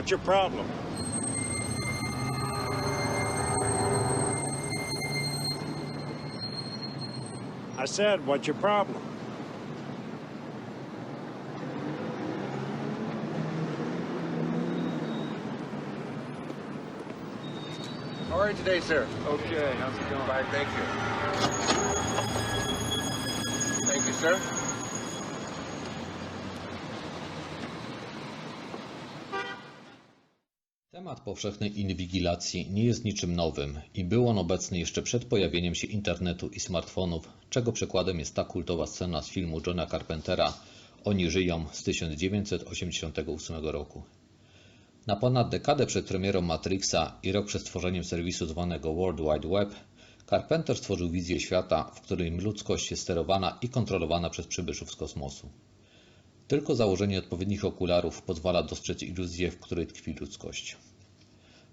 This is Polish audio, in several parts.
What's your problem? I said, what's your problem? How are you today, sir? Okay, how's it going? Fine, thank you. Thank you, sir. Powszechnej inwigilacji nie jest niczym nowym i był on obecny jeszcze przed pojawieniem się internetu i smartfonów, czego przykładem jest ta kultowa scena z filmu Johna Carpentera Oni żyją z 1988 roku. Na ponad dekadę przed premierą Matrixa i rok przed stworzeniem serwisu zwanego World Wide Web, Carpenter stworzył wizję świata, w którym ludzkość jest sterowana i kontrolowana przez przybyszów z kosmosu. Tylko założenie odpowiednich okularów pozwala dostrzec iluzję, w której tkwi ludzkość.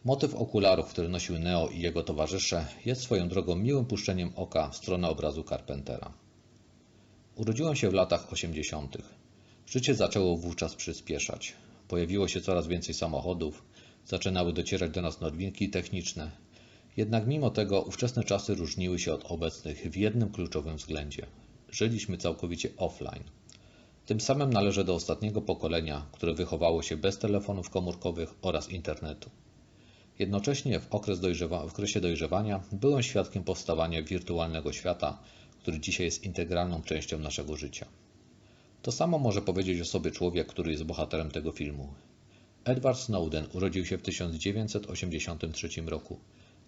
Motyw okularów, który nosił Neo i jego towarzysze, jest swoją drogą miłym puszczeniem oka w stronę obrazu Carpentera. Urodziłem się w latach 80. Życie zaczęło wówczas przyspieszać. Pojawiło się coraz więcej samochodów, zaczynały docierać do nas nowinki techniczne. Jednak mimo tego ówczesne czasy różniły się od obecnych w jednym kluczowym względzie. Żyliśmy całkowicie offline. Tym samym należę do ostatniego pokolenia, które wychowało się bez telefonów komórkowych oraz internetu. Jednocześnie w, dojrzewa- w okresie dojrzewania byłem świadkiem powstawania wirtualnego świata, który dzisiaj jest integralną częścią naszego życia. To samo może powiedzieć o sobie człowiek, który jest bohaterem tego filmu. Edward Snowden urodził się w 1983 roku,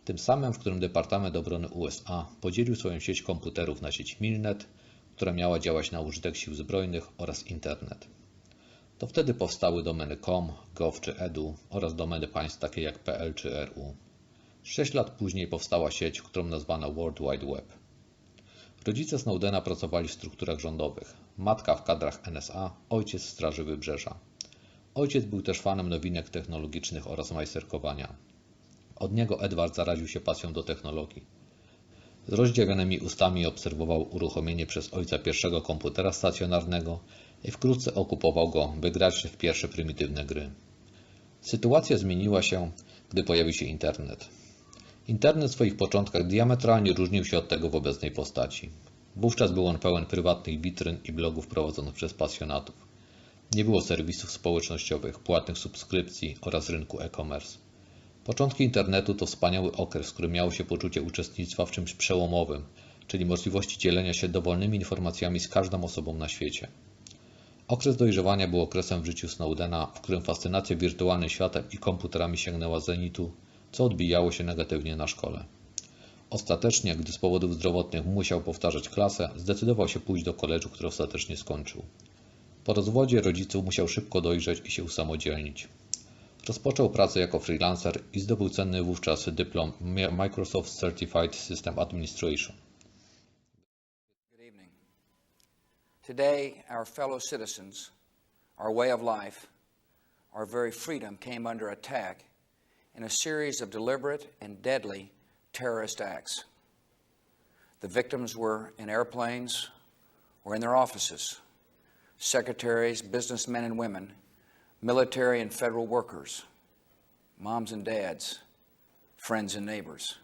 tym samym, w którym Departament Obrony USA podzielił swoją sieć komputerów na sieć Milnet, która miała działać na użytek sił zbrojnych oraz internet. To wtedy powstały domeny com, gov czy edu oraz domeny państw takie jak pl czy ru. Sześć lat później powstała sieć, którą nazwano World Wide Web. Rodzice Snowdena pracowali w strukturach rządowych. Matka w kadrach NSA, ojciec w Straży Wybrzeża. Ojciec był też fanem nowinek technologicznych oraz majsterkowania. Od niego Edward zaraził się pasją do technologii. Z rozdziawionymi ustami obserwował uruchomienie przez ojca pierwszego komputera stacjonarnego i wkrótce okupował go, by grać w pierwsze prymitywne gry. Sytuacja zmieniła się, gdy pojawił się internet. Internet w swoich początkach diametralnie różnił się od tego w obecnej postaci. Wówczas był on pełen prywatnych witryn i blogów prowadzonych przez pasjonatów. Nie było serwisów społecznościowych, płatnych subskrypcji oraz rynku e-commerce. Początki internetu to wspaniały okres, w którym miało się poczucie uczestnictwa w czymś przełomowym, czyli możliwości dzielenia się dowolnymi informacjami z każdą osobą na świecie. Okres dojrzewania był okresem w życiu Snowdena, w którym fascynacja wirtualnym światem i komputerami sięgnęła zenitu, co odbijało się negatywnie na szkole. Ostatecznie, gdy z powodów zdrowotnych musiał powtarzać klasę, zdecydował się pójść do koledżu, który ostatecznie skończył. Po rozwodzie rodziców musiał szybko dojrzeć i się usamodzielnić. Rozpoczął pracę jako freelancer i zdobył cenny wówczas dyplom Microsoft Certified System Administration. Today, our fellow citizens, our way of life, our very freedom came under attack in a series of deliberate and deadly terrorist acts. The victims were in airplanes or in their offices secretaries, businessmen and women, military and federal workers, moms and dads, friends and neighbors.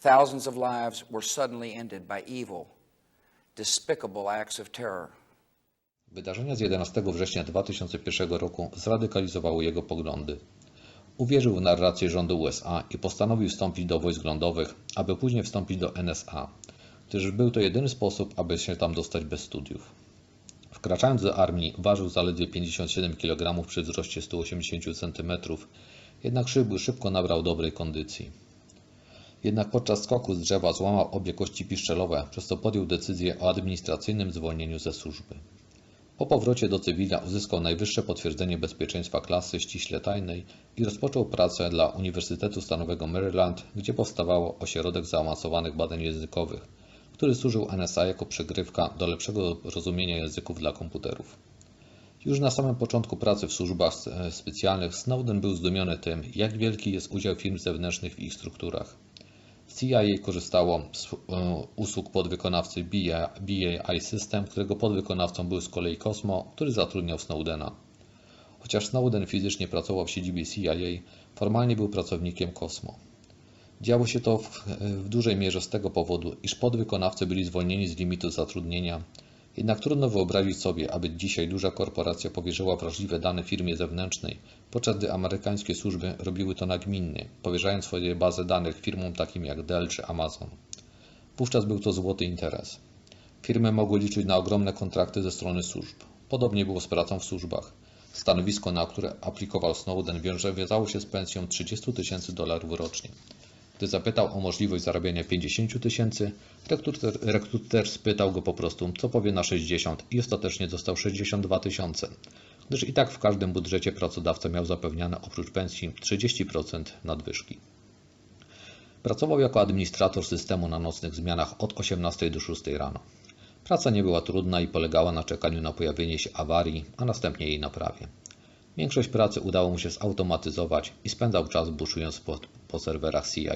Thousands of lives were suddenly ended by evil, despicable acts of terror. Wydarzenia z 11 września 2001 roku zradykalizowały jego poglądy. Uwierzył w narrację rządu USA i postanowił wstąpić do wojsk lądowych, aby później wstąpić do NSA, gdyż był to jedyny sposób, aby się tam dostać bez studiów. Wkraczając do armii ważył zaledwie 57 kg przy wzroście 180 cm, jednak szybko, szybko nabrał dobrej kondycji. Jednak podczas skoku z drzewa złamał obie kości piszczelowe, przez co podjął decyzję o administracyjnym zwolnieniu ze służby. Po powrocie do cywila uzyskał najwyższe potwierdzenie bezpieczeństwa klasy ściśle tajnej i rozpoczął pracę dla Uniwersytetu Stanowego Maryland, gdzie powstawał ośrodek zaawansowanych badań językowych, który służył NSA jako przygrywka do lepszego rozumienia języków dla komputerów. Już na samym początku pracy w służbach specjalnych Snowden był zdumiony tym, jak wielki jest udział firm zewnętrznych w ich strukturach. CIA korzystało z e, usług podwykonawcy BAI System, którego podwykonawcą był z kolei Cosmo, który zatrudniał Snowdena. Chociaż Snowden fizycznie pracował w siedzibie CIA, formalnie był pracownikiem Cosmo. Działo się to w, w dużej mierze z tego powodu, iż podwykonawcy byli zwolnieni z limitu zatrudnienia, jednak trudno wyobrazić sobie, aby dzisiaj duża korporacja powierzyła wrażliwe dane firmie zewnętrznej, podczas gdy amerykańskie służby robiły to nagminnie, powierzając swoje bazy danych firmom takim jak Dell czy Amazon. Wówczas był to złoty interes. Firmy mogły liczyć na ogromne kontrakty ze strony służb. Podobnie było z pracą w służbach. Stanowisko, na które aplikował Snowden, wiązało się z pensją 30 tysięcy dolarów rocznie. Gdy zapytał o możliwość zarabiania 50 tysięcy, rekruter, rekruter spytał go po prostu, co powie na 60 i ostatecznie dostał 62 tysiące, gdyż i tak w każdym budżecie pracodawca miał zapewniane oprócz pensji 30% nadwyżki. Pracował jako administrator systemu na nocnych zmianach od 18 do 6 rano. Praca nie była trudna i polegała na czekaniu na pojawienie się awarii, a następnie jej naprawie. Większość pracy udało mu się zautomatyzować i spędzał czas buszując po, po serwerach CIA.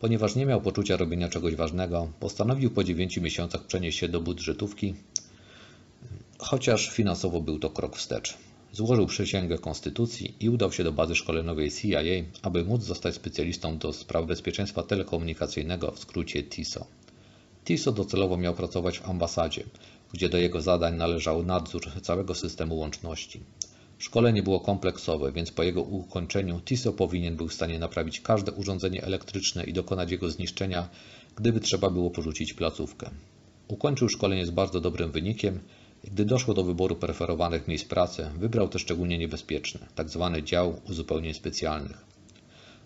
Ponieważ nie miał poczucia robienia czegoś ważnego, postanowił po 9 miesiącach przenieść się do budżetówki, chociaż finansowo był to krok wstecz. Złożył przysięgę konstytucji i udał się do bazy szkoleniowej CIA, aby móc zostać specjalistą do spraw bezpieczeństwa telekomunikacyjnego, w skrócie TISO. TISO docelowo miał pracować w ambasadzie, gdzie do jego zadań należał nadzór całego systemu łączności. Szkolenie było kompleksowe, więc po jego ukończeniu TISO powinien był w stanie naprawić każde urządzenie elektryczne i dokonać jego zniszczenia, gdyby trzeba było porzucić placówkę. Ukończył szkolenie z bardzo dobrym wynikiem i gdy doszło do wyboru preferowanych miejsc pracy, wybrał te szczególnie niebezpieczne, tzw. Tak dział uzupełnień specjalnych.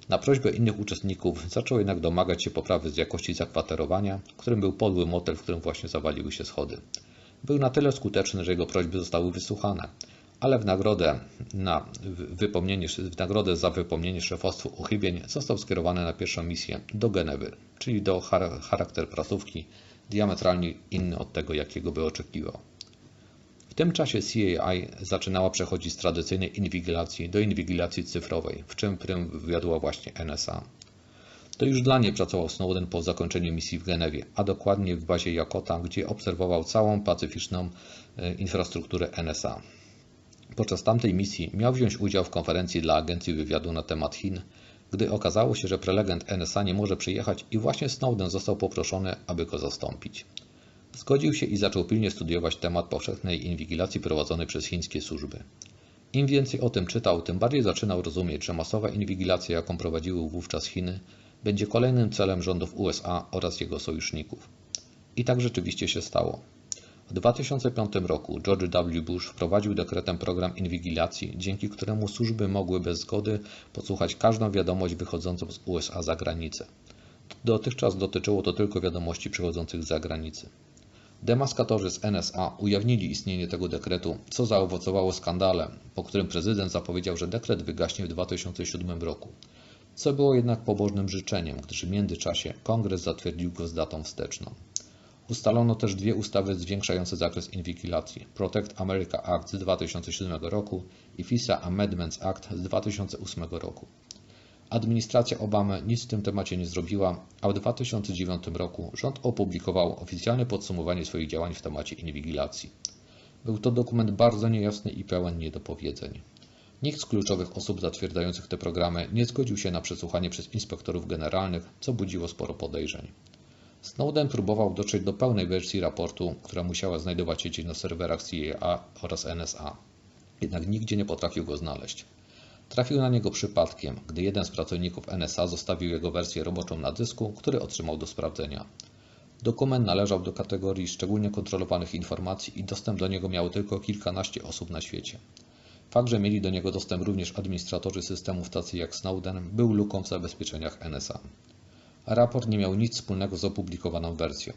Na prośbę innych uczestników zaczął jednak domagać się poprawy z jakości zakwaterowania, którym był podły motel, w którym właśnie zawaliły się schody. Był na tyle skuteczny, że jego prośby zostały wysłuchane, ale w nagrodę, na wypomnienie, w nagrodę za wypomnienie szefostwu uchybień został skierowany na pierwszą misję do Genewy, czyli do charakter prasówki diametralnie inny od tego, jakiego by oczekiwał. W tym czasie CIA zaczynała przechodzić z tradycyjnej inwigilacji do inwigilacji cyfrowej, w czym prym wiodła właśnie NSA. To już dla niej pracował Snowden po zakończeniu misji w Genewie, a dokładnie w bazie Jakota, gdzie obserwował całą pacyficzną e, infrastrukturę NSA. Podczas tamtej misji miał wziąć udział w konferencji dla agencji wywiadu na temat Chin, gdy okazało się, że prelegent NSA nie może przyjechać i właśnie Snowden został poproszony, aby go zastąpić. Zgodził się i zaczął pilnie studiować temat powszechnej inwigilacji prowadzonej przez chińskie służby. Im więcej o tym czytał, tym bardziej zaczynał rozumieć, że masowa inwigilacja, jaką prowadziły wówczas Chiny, będzie kolejnym celem rządów USA oraz jego sojuszników. I tak rzeczywiście się stało. W 2005 roku George W. Bush wprowadził dekretem program inwigilacji, dzięki któremu służby mogły bez zgody podsłuchać każdą wiadomość wychodzącą z USA za granicę. Dotychczas dotyczyło to tylko wiadomości przychodzących z zagranicy. Demaskatorzy z NSA ujawnili istnienie tego dekretu, co zaowocowało skandalem, po którym prezydent zapowiedział, że dekret wygaśnie w 2007 roku. Co było jednak pobożnym życzeniem, gdyż w międzyczasie kongres zatwierdził go z datą wsteczną. Ustalono też dwie ustawy zwiększające zakres inwigilacji: Protect America Act z 2007 roku i FISA Amendments Act z 2008 roku. Administracja Obamy nic w tym temacie nie zrobiła, a w 2009 roku rząd opublikował oficjalne podsumowanie swoich działań w temacie inwigilacji. Był to dokument bardzo niejasny i pełen niedopowiedzeń. Nikt z kluczowych osób zatwierdzających te programy nie zgodził się na przesłuchanie przez inspektorów generalnych, co budziło sporo podejrzeń. Snowden próbował dotrzeć do pełnej wersji raportu, która musiała znajdować się na serwerach CIA oraz NSA. Jednak nigdzie nie potrafił go znaleźć. Trafił na niego przypadkiem, gdy jeden z pracowników NSA zostawił jego wersję roboczą na dysku, który otrzymał do sprawdzenia. Dokument należał do kategorii szczególnie kontrolowanych informacji i dostęp do niego miało tylko kilkanaście osób na świecie. Fakt, że mieli do niego dostęp również administratorzy systemów tacy jak Snowden, był luką w zabezpieczeniach NSA. Raport nie miał nic wspólnego z opublikowaną wersją.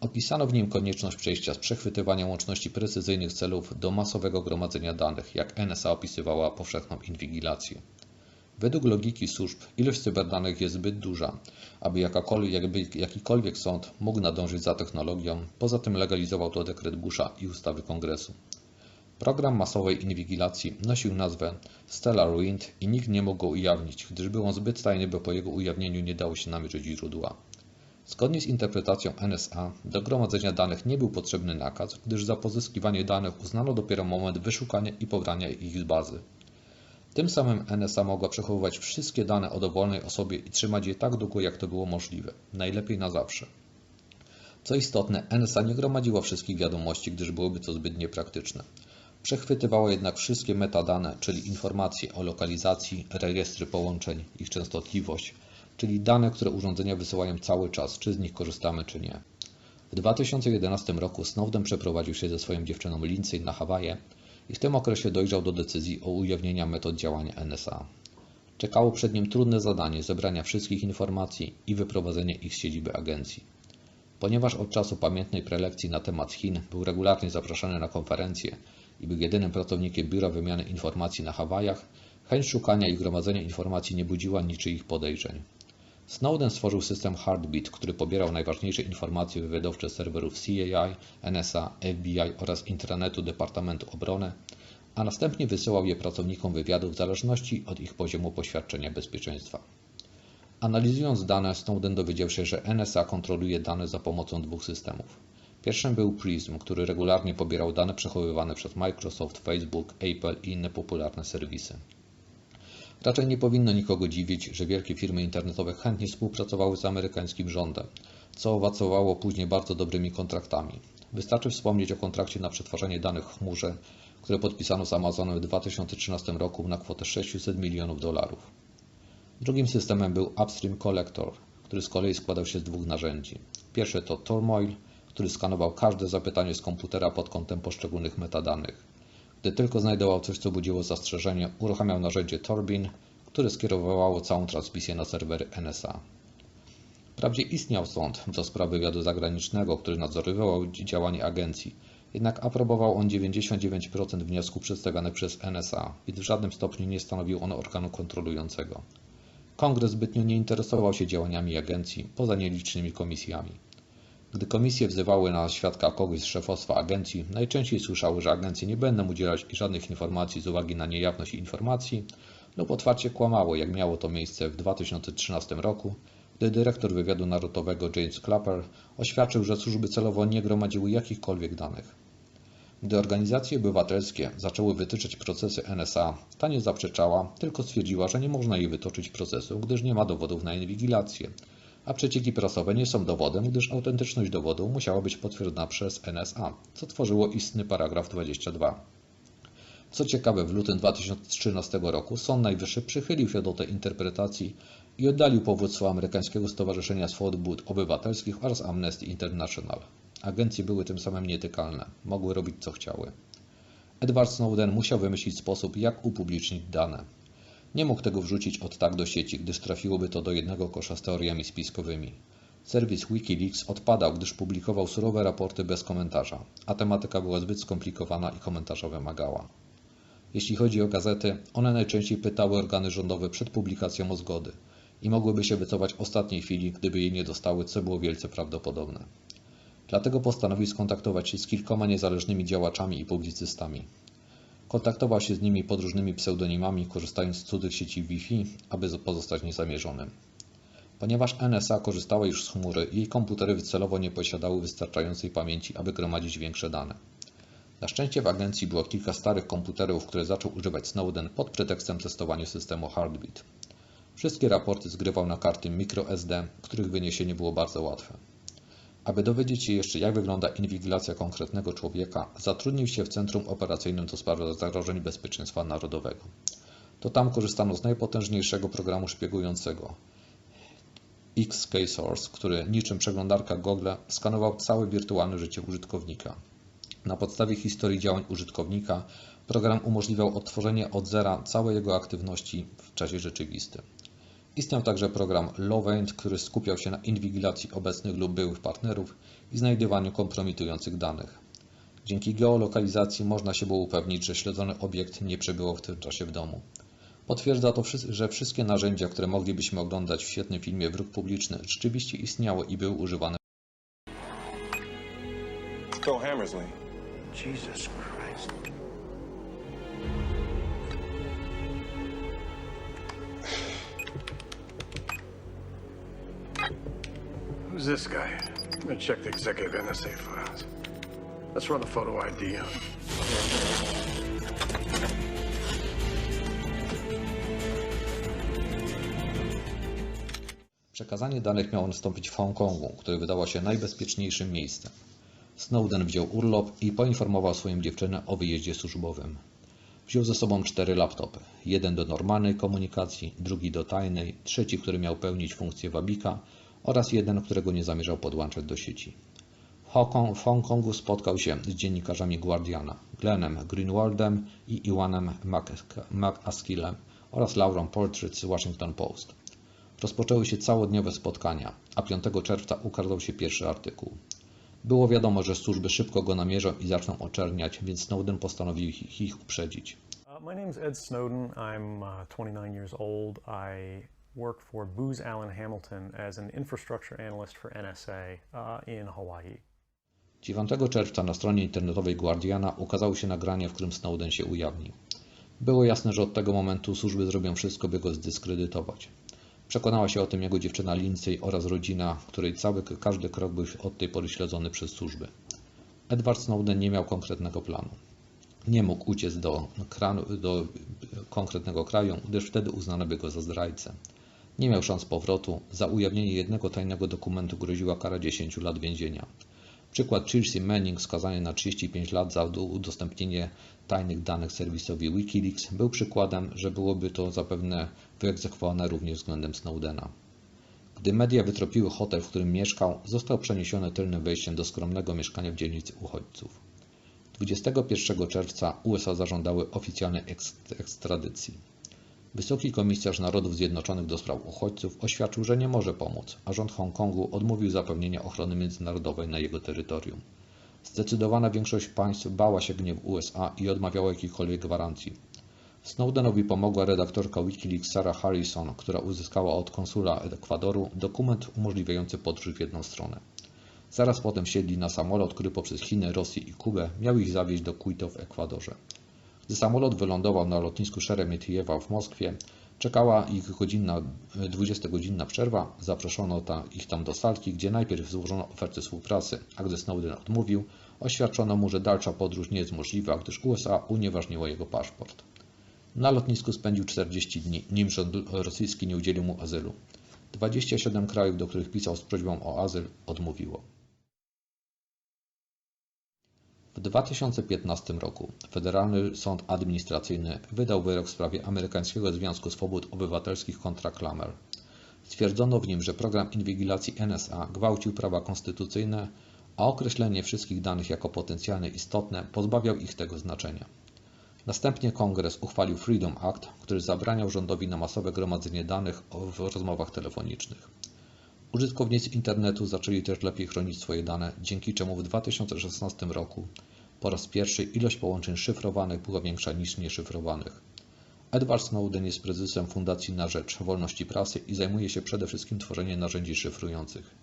Opisano w nim konieczność przejścia z przechwytywania łączności precyzyjnych celów do masowego gromadzenia danych, jak NSA opisywała powszechną inwigilację. Według logiki służb ilość cyberdanych jest zbyt duża, aby jakikolwiek sąd mógł nadążyć za technologią, poza tym legalizował to dekret Busha i ustawy Kongresu. Program masowej inwigilacji nosił nazwę Stellar Wind i nikt nie mógł go ujawnić, gdyż był on zbyt tajny, by po jego ujawnieniu nie dało się namierzyć źródła. Zgodnie z interpretacją NSA, do gromadzenia danych nie był potrzebny nakaz, gdyż za pozyskiwanie danych uznano dopiero moment wyszukania i pobrania ich z bazy. Tym samym NSA mogła przechowywać wszystkie dane o dowolnej osobie i trzymać je tak długo, jak to było możliwe, najlepiej na zawsze. Co istotne, NSA nie gromadziła wszystkich wiadomości, gdyż byłoby to zbyt niepraktyczne. Przechwytywała jednak wszystkie metadane, czyli informacje o lokalizacji, rejestry połączeń, ich częstotliwość, czyli dane, które urządzenia wysyłają cały czas, czy z nich korzystamy, czy nie. W 2011 roku Snowden przeprowadził się ze swoją dziewczyną Lindsay na Hawaje i w tym okresie dojrzał do decyzji o ujawnienia metod działania NSA. Czekało przed nim trudne zadanie zebrania wszystkich informacji i wyprowadzenia ich z siedziby agencji. Ponieważ od czasu pamiętnej prelekcji na temat Chin był regularnie zapraszany na konferencje i był jedynym pracownikiem Biura Wymiany Informacji na Hawajach, chęć szukania i gromadzenia informacji nie budziła niczyich podejrzeń. Snowden stworzył system Heartbeat, który pobierał najważniejsze informacje wywiadowcze serwerów CIA, NSA, FBI oraz intranetu Departamentu Obrony, a następnie wysyłał je pracownikom wywiadu w zależności od ich poziomu poświadczenia bezpieczeństwa. Analizując dane, Snowden dowiedział się, że NSA kontroluje dane za pomocą dwóch systemów. Pierwszym był Prism, który regularnie pobierał dane przechowywane przez Microsoft, Facebook, Apple i inne popularne serwisy. Raczej nie powinno nikogo dziwić, że wielkie firmy internetowe chętnie współpracowały z amerykańskim rządem, co owocowało później bardzo dobrymi kontraktami. Wystarczy wspomnieć o kontrakcie na przetwarzanie danych w chmurze, które podpisano z Amazonem w 2013 roku na kwotę 600 milionów dolarów. Drugim systemem był Upstream Collector, który z kolei składał się z dwóch narzędzi. Pierwsze to Turmoil, który skanował każde zapytanie z komputera pod kątem poszczególnych metadanych. Gdy tylko znajdował coś, co budziło zastrzeżenie, uruchamiał narzędzie Torbin, które skierowało całą transmisję na serwery NSA. Wprawdzie istniał sąd do spraw wywiadu zagranicznego, który nadzorowywał działanie agencji, jednak aprobował on 99% wniosków przedstawionych przez NSA, więc w żadnym stopniu nie stanowił on organu kontrolującego. Kongres zbytnio nie interesował się działaniami agencji, poza nielicznymi komisjami. Gdy komisje wzywały na świadka kogoś z szefostwa agencji, najczęściej słyszały, że agencje nie będą udzielać żadnych informacji z uwagi na niejawność informacji lub otwarcie kłamało, jak miało to miejsce w 2013 roku, gdy dyrektor wywiadu narodowego James Clapper oświadczył, że służby celowo nie gromadziły jakichkolwiek danych. Gdy organizacje obywatelskie zaczęły wytyczać procesy NSA, ta nie zaprzeczała, tylko stwierdziła, że nie można jej wytoczyć procesu, gdyż nie ma dowodów na inwigilację, a przecieki prasowe nie są dowodem, gdyż autentyczność dowodu musiała być potwierdzona przez NSA, co tworzyło istny paragraf 22. Co ciekawe, w lutym 2013 roku Sąd Najwyższy przychylił się do tej interpretacji i oddalił powództwo amerykańskiego Stowarzyszenia Swobód Obywatelskich oraz Amnesty International. Agencje były tym samym nietykalne, mogły robić co chciały. Edward Snowden musiał wymyślić sposób, jak upublicznić dane. Nie mógł tego wrzucić od tak do sieci, gdyż trafiłoby to do jednego kosza z teoriami spiskowymi. Serwis Wikileaks odpadał, gdyż publikował surowe raporty bez komentarza, a tematyka była zbyt skomplikowana i komentarza wymagała. Jeśli chodzi o gazety, one najczęściej pytały organy rządowe przed publikacją o zgody i mogłyby się wycofać w ostatniej chwili, gdyby jej nie dostały, co było wielce prawdopodobne. Dlatego postanowił skontaktować się z kilkoma niezależnymi działaczami i publicystami. Kontaktował się z nimi pod różnymi pseudonimami, korzystając z cudzych sieci Wi-Fi, aby pozostać niezamierzonym. Ponieważ NSA korzystała już z chmury, jej komputery celowo nie posiadały wystarczającej pamięci, aby gromadzić większe dane. Na szczęście w agencji było kilka starych komputerów, które zaczął używać Snowden pod pretekstem testowania systemu Heartbeat. Wszystkie raporty zgrywał na karty microSD, których wyniesienie było bardzo łatwe. Aby dowiedzieć się jeszcze, jak wygląda inwigilacja konkretnego człowieka, zatrudnił się w Centrum Operacyjnym do Spraw Zagrożeń Bezpieczeństwa Narodowego. To tam korzystano z najpotężniejszego programu szpiegującego XK-Source, który niczym przeglądarka Google skanował całe wirtualne życie użytkownika. Na podstawie historii działań użytkownika program umożliwiał odtworzenie od zera całej jego aktywności w czasie rzeczywistym. Istniał także program Lovent, który skupiał się na inwigilacji obecnych lub byłych partnerów i znajdywaniu kompromitujących danych. Dzięki geolokalizacji można się było upewnić, że śledzony obiekt nie przebywał w tym czasie w domu. Potwierdza to, że wszystkie narzędzia, które moglibyśmy oglądać w świetnym filmie Wróg Publiczny, rzeczywiście istniały i były używane Go Hammersley. Jesus Christ. This guy? I'm gonna check the executive NSA files. Let's run a photo ID on. Przekazanie danych miało nastąpić w Hongkongu, które wydało się najbezpieczniejszym miejscem. Snowden wziął urlop i poinformował swoją dziewczynę o wyjeździe służbowym. Wziął ze sobą cztery laptopy. Jeden do normalnej komunikacji, drugi do tajnej, trzeci, który miał pełnić funkcję wabika oraz jeden, którego nie zamierzał podłączać do sieci. W Hongkong- W Hongkongu spotkał się z dziennikarzami Guardiana, Glennem Greenwaldem i Iwanem Mc- McAskillem oraz Laurą Portrait z Washington Post. Rozpoczęły się całodniowe spotkania, a 5 czerwca ukazał się pierwszy artykuł. Było wiadomo, że służby szybko go namierzą i zaczną oczerniać, więc Snowden postanowił ich, uprzedzić. Uh, my name's Ed Snowden. I'm uh, 29 years old. I work for Booz Allen Hamilton as an infrastructure analyst for NSA uh, in Hawaii. 9 czerwca na stronie internetowej Guardiana ukazało się nagranie, w którym Snowden się ujawnił. Było jasne, że od tego momentu służby zrobią wszystko, by go zdyskredytować. Przekonała się o tym jego dziewczyna Lindsay oraz rodzina, której cały każdy krok był od tej pory śledzony przez służby. Edward Snowden nie miał konkretnego planu. Nie mógł uciec do, kranu, do konkretnego kraju, gdyż wtedy uznano by go za zdrajcę. Nie miał szans powrotu. Za ujawnienie jednego tajnego dokumentu groziła kara 10 lat więzienia. Przykład Chelsea Manning skazany na 35 lat za udostępnienie tajnych danych serwisowi Wikileaks był przykładem, że byłoby to zapewne wyegzekwowane również względem Snowdena. Gdy media wytropiły hotel, w którym mieszkał, został przeniesiony tylnym wejściem do skromnego mieszkania w dzielnicy uchodźców. 21 czerwca USA zażądały oficjalnej ekst- ekstradycji. Wysoki komisarz Narodów Zjednoczonych do spraw uchodźców oświadczył, że nie może pomóc, a rząd Hongkongu odmówił zapewnienia ochrony międzynarodowej na jego terytorium. Zdecydowana większość państw bała się gniewu USA i odmawiała jakichkolwiek gwarancji. Snowdenowi pomogła redaktorka Wikileaks Sarah Harrison, która uzyskała od konsula Ekwadoru dokument umożliwiający podróż w jedną stronę. Zaraz potem siedli na samolot, który poprzez Chiny, Rosję i Kubę miał ich zawieźć do Quito w Ekwadorze. Gdy samolot wylądował na lotnisku Szeremetiewa w Moskwie, czekała ich godzinna, 20-godzinna przerwa. Zaproszono ta, ich tam do salki, gdzie najpierw złożono ofertę współpracy, a gdy Snowden odmówił, oświadczono mu, że dalsza podróż nie jest możliwa, gdyż USA unieważniło jego paszport. Na lotnisku spędził 40 dni, nim rząd rosyjski nie udzielił mu azylu. 27 krajów, do których pisał z prośbą o azyl, odmówiło. W 2015 roku Federalny Sąd Administracyjny wydał wyrok w sprawie Amerykańskiego Związku Swobód Obywatelskich kontra Klamer. Stwierdzono w nim, że program inwigilacji NSA gwałcił prawa konstytucyjne, a określenie wszystkich danych jako potencjalnie istotne pozbawiał ich tego znaczenia. Następnie Kongres uchwalił Freedom Act, który zabraniał rządowi na masowe gromadzenie danych w rozmowach telefonicznych. Użytkownicy internetu zaczęli też lepiej chronić swoje dane, dzięki czemu w 2016 roku po raz pierwszy ilość połączeń szyfrowanych była większa niż nieszyfrowanych. Edward Snowden jest prezesem Fundacji na Rzecz Wolności Prasy i zajmuje się przede wszystkim tworzeniem narzędzi szyfrujących.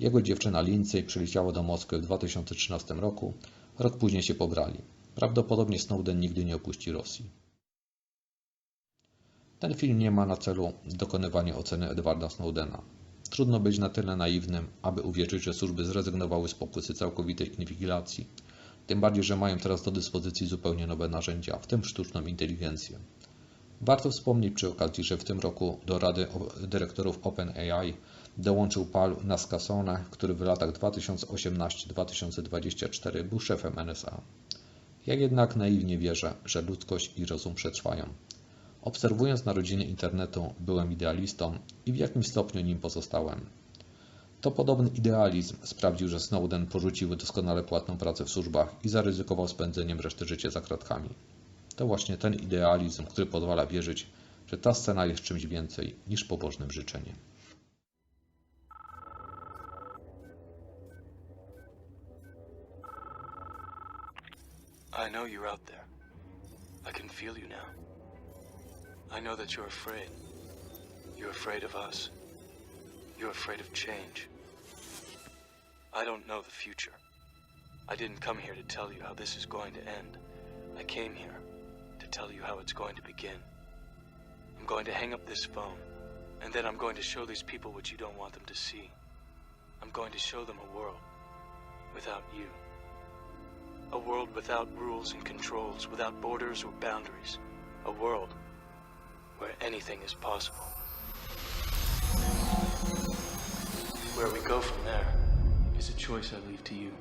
Jego dziewczyna Lindsay przyleciała do Moskwy w 2013 roku, rok później się pobrali. Prawdopodobnie Snowden nigdy nie opuści Rosji. Ten film nie ma na celu dokonywanie oceny Edwarda Snowdena. Trudno być na tyle naiwnym, aby uwierzyć, że służby zrezygnowały z pokusy całkowitej inwigilacji, tym bardziej, że mają teraz do dyspozycji zupełnie nowe narzędzia, w tym sztuczną inteligencję. Warto wspomnieć przy okazji, że w tym roku do Rady Dyrektorów OpenAI dołączył Paul Naskasone, który w latach 2018-2024 był szefem NSA. Ja jednak naiwnie wierzę, że ludzkość i rozum przetrwają. Obserwując narodziny internetu, byłem idealistą i w jakimś stopniu nim pozostałem. To podobny idealizm sprawił, że Snowden porzucił doskonale płatną pracę w służbach i zaryzykował spędzeniem reszty życia za kratkami. To właśnie ten idealizm, który pozwala wierzyć, że ta scena jest czymś więcej niż pobożnym życzeniem. I know you're out there. I can feel you now. I know that you're afraid. You're afraid of us. You're afraid of change. I don't know the future. I didn't come here to tell you how this is going to end. I came here to tell you how it's going to begin. I'm going to hang up this phone, and then I'm going to show these people what you don't want them to see. I'm going to show them a world without you. A world without rules and controls, without borders or boundaries. A world where anything is possible. Where we go from there is a choice I leave to you.